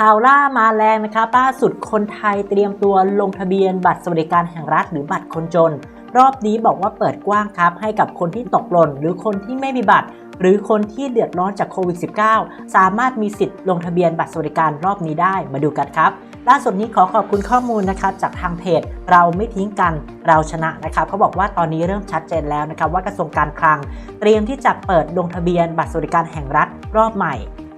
ข่าวล่ามาแรงนะครับล่าสุดคนไทยเตรียมตัวลงทะเบียนบัตรสวัสดิการแห่งรัฐหรือบัตรคนจน รอบนี้บอกว่าเปิดกว้างครับ ให้กับคนที่ตกหล่นหรือคนที่ไม่มีบัตร หรือคนที่เดือดร้อนจากโควิด -19 สามารถมีสิทธิ์ลงทะเบียนบัตรสวัสดิการรอบนี้ได้มาดูกันครับ ล่าสุดนี้ขอขอบคุณข้อมูลนะครับจากทางเพจ เราไม่ทิ้งกันเราชนะนะครับเขาบอกว่าตอนนี้เริ่มชัดเจนแล้วนะครับว่ากระทรวงการคลัง เตรียมที่จะเปิดลงทะเบียนบัตรสวัสดิการแห่งรัฐรอบใหม่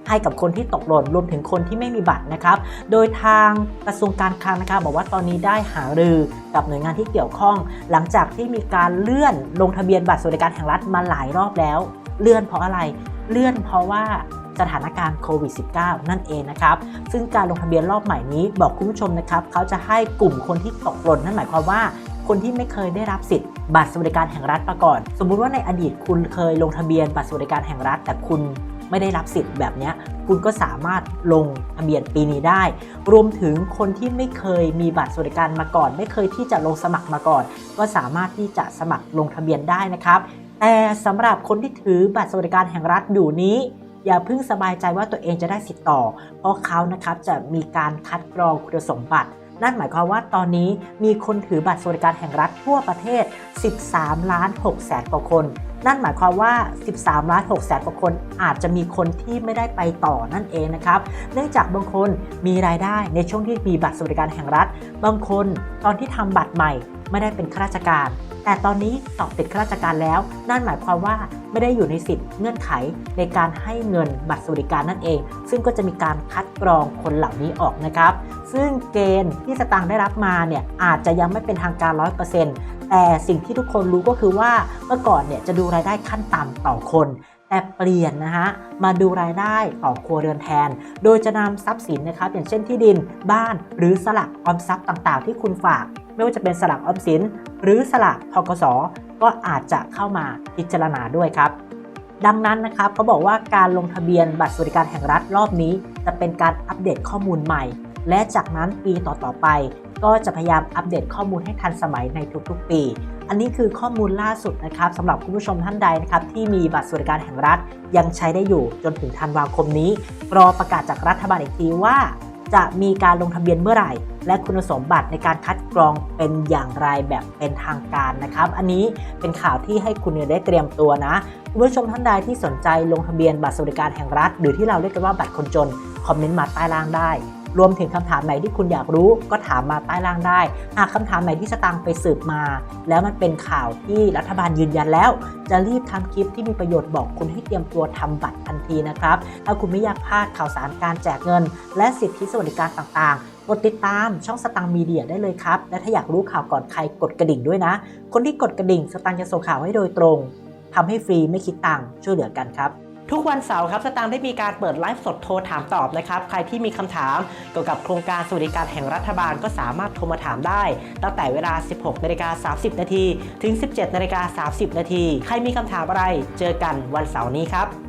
ให้กับคนที่ตกหล่นรวมถึงคนที่ไม่มีบัตรนะครับ โดยทางกระทรวงการคลังนะคะบอกว่าตอนนี้ได้หารือกับหน่วยงานที่เกี่ยวข้อง หลังจากที่มีการเลื่อนลงทะเบียนบัตรสวัสดิการแห่งรัฐมาหลายรอบแล้ว เลื่อนเพราะอะไร เลื่อนเพราะว่าสถานการณ์โควิด -19 นั่นเองนะครับ ซึ่งการลงทะเบียนรอบใหม่นี้บอกคุณผู้ชมนะครับ เขาจะให้กลุ่มคนที่ตกหล่นนั่นหมายความว่า คนที่ไม่เคยได้รับสิทธิ์บัตรสวัสดิการแห่งรัฐมาก่อน สมมุติว่าในอดีตคุณเคยลงทะเบียนบัตรสวัสดิการแห่งรัฐ แต่คุณ ไม่ได้รับสิทธิ์แบบนี้คุณก็สามารถลงทะเบียนปีนี้ได้ รวมถึงคนที่ไม่เคยมีบัตรสวัสดิการมาก่อน ไม่เคยที่จะลงสมัครมาก่อน ก็สามารถที่จะสมัครลงทะเบียนได้นะครับแต่สำหรับคนที่ถือบัตรสวัสดิการแห่งรัฐอยู่นี้อย่าเพิ่งสบายใจว่าตัวเองจะได้สิทธิ์ต่อ เพราะเขานะครับจะมีการคัดกรองคุณสมบัติ นั่นหมายความว่าตอนนี้มีคนถือบัตรสวัสดิการแห่งรัฐทั่วประเทศ 13 ล้าน6แสนกว่าคน นั่นหมายความว่า 13 ล้าน6แสนกว่าคน อาจจะมีคนที่ไม่ได้ไปต่อนั่นเองนะครับ เนื่องจากบางคนมีรายได้ในช่วงที่มีบัตรสวัสดิการแห่งรัฐ บางคนตอนที่ทำบัตรใหม่ไม่ได้เป็นข้าราชการ แต่ตอนนี้สอบติดข้าราชการแล้ว นั่นหมายความว่าไม่ได้อยู่ในสิทธิ์เงื่อนไขในการให้เงินบัตรสวัสดิการนั่นเอง ซึ่งก็จะมีการคัดกรองคนเหล่านี้ออกนะครับ ซึ่งเกณฑ์ที่สตางค์ได้รับมาเนี่ยอาจจะยังไม่เป็นทางการ 100%แต่สิ่งที่ทุกคนรู้ก็คือว่าเมื่อก่อนเนี่ยจะดูรายได้ขั้นต่ำต่อคน แต่เปลี่ยนนะฮะมาดูรายได้ต่อครัวเรือนแทน โดยจะนำทรัพย์สินนะครับอย่างเช่นที่ดินบ้านหรือสลักออมทรัพย์ต่างๆ ที่คุณฝาก ไม่ว่าจะเป็นสลักออมสิน หรือสลักทกสก็อาจจะเข้ามาพิจารณาด้วยครับดังนั้นนะครับเขาบอกว่าการลงทะเบียนบัตรสวัสดิการแห่งรัฐรอบนี้ จะเป็นการอัปเดตข้อมูลใหม่ และจากนั้นปีต่อๆไป ก็จะพยายามอัปเดตข้อมูลให้ทันสมัยในทุกๆ ปี อันนี้คือข้อมูลล่าสุดนะครับสำหรับคุณผู้ชมท่านใดนะครับที่มีบัตรสวัสดิการแห่งรัฐยังใช้ได้อยู่จนถึงธันวาคมนี้ รอประกาศจากรัฐบาลอีกทีว่า จะมีการลงทะเบียนเมื่อไหร่ และคุณสมบัติในการคัดกรองเป็นอย่างไรแบบเป็นทางการนะครับ อันนี้เป็นข่าวที่ให้คุณเนี่ยได้เตรียมตัวนะคุณผู้ชมท่านใดที่สนใจลงทะเบียนบัตรสวัสดิการแห่งรัฐ หรือที่เราเรียกกันว่าบัตรคนจนคอมเมนต์มาใต้ล่างได้ รวมถึงคำถามไหนที่คุณอยากรู้ก็ถามมาใต้ล่างได้ หากคำถามไหนที่สตางค์ไปสืบมา แล้วมันเป็นข่าวที่รัฐบาลยืนยันแล้ว จะรีบทำคลิปที่มีประโยชน์บอกคุณให้เตรียมตัวทำบัตรทันทีนะครับ ถ้าคุณไม่อยากพลาดข่าวสารการแจกเงิน และสิทธิสวัสดิการต่างๆกดติดตามช่องสตังมีเดียได้เลยครับ และถ้าอยากรู้ข่าวก่อนใครกดกระดิ่งด้วยนะ คนที่กดกระดิ่งสตังจะส่งข่าวให้โดยตรงทำให้ฟรีไม่คิดตังค์ช่วยเหลือกันครับ ทุกวันเสาร์ครับสตางค์ได้มีการเปิดไลฟ์สดโทรถามตอบนะครับใครที่มีคำถามเกี่ยวกับโครงการสวัสดิการแห่งรัฐบาลก็สามารถโทรมาถามได้ ตั้งแต่เวลา 16นาฬิกา30นาทีถึง 17นาฬิกา30นาทีใครมีคำถามอะไร เจอกันวันเสาร์นี้ครับ